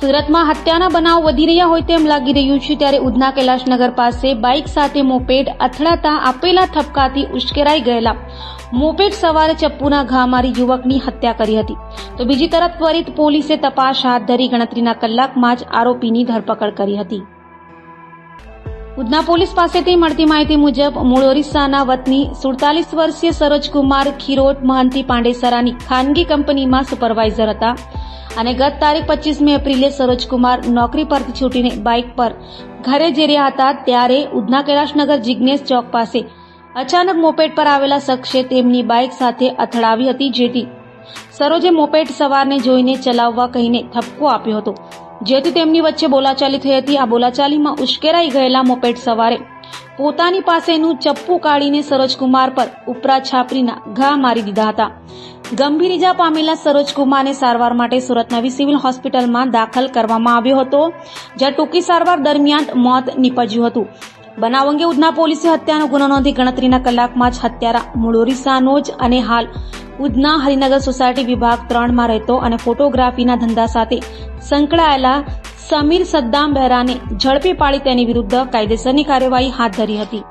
સુરતમાં હત્યાના બનાવ વધી રહ્યા હોય તેમ લાગી રહ્યું છે ત્યારે ઉધના કૈલાશનગર પાસે બાઇક સાથે મોપેડ અથડાતા આપેલા થપકાથી ઉશ્કેરાઈ ગયેલા. મોપેડ સવારે ચપ્પુના ઘા મારી યુવકની હત્યા કરી હતી. તો બીજી તરફ ત્વરિત પોલીસે તપાસ હાથ ધરી ગણતરીના કલાકમાં જ આરોપીની ધરપકડ કરી હતી. ઉધના પોલીસ પાસેથી મળતી માહિતી મુજબ, મૂળ ઓરિસ્સાના વતની સુડતાલીસ વર્ષીય સરોજકુમાર ખીરોટ મહંતી પાંડેસરાની ખાનગી કંપનીમાં સુપરવાઇઝર હતા અને ગત તારીખ પચીસમી એપ્રિલે સરોજકુમાર નોકરી પરથી છૂટીને બાઇક પર ઘરે જઈ રહ્યા હતા, ત્યારે ઉધના કૈલાશનગર જિગ્નેશ ચોક પાસે અચાનક મોપેડ પર આવેલા શખ્સે તેમની બાઇક સાથે અથડાવી હતી, જેથી સરોજે મોપેડ સવારને જોઈને ચલાવવા કહીને ઠપકો આપ્યો હતો. જેથી તેમની વચ્ચે બોલાચાલી થઈ હતી. આ બોલાચાલીમાં ઉશ્કેરાઈ ગયેલા મોપેટ સવારે પોતાની પાસેનું ચપ્પુ કાઢીને સરોજકુમાર પર ઉપરા છાપરીના ઘા મારી દીધા હતા. ગંભીર ઇજા પામેલા સરોજકુમારને સારવાર માટે સુરત નવી સિવિલ હોસ્પિટલમાં દાખલ કરવામાં આવ્યો હતો, જ્યાં ટૂંકી સારવાર દરમિયાન મોત નીપજ્યું હતું. બનાવ અંગે ઉધના પોલીસે હત્યાનો ગુનો નોંધી ગણતરીના કલાકમાં જ હત્યારા મૂળ ઓરિસ્સાનો જ અને હાલ ઉધના હરિનગર સોસાયટી વિભાગ ત્રણમાં રહેતો અને ફોટોગ્રાફીના ધંધા સાથે સંકળાયેલા સમીર સદ્દામ બહેરાને ઝડપી પાડી તેની વિરુદ્ધ કાયદેસરની કાર્યવાહી હાથ ધરી હતી.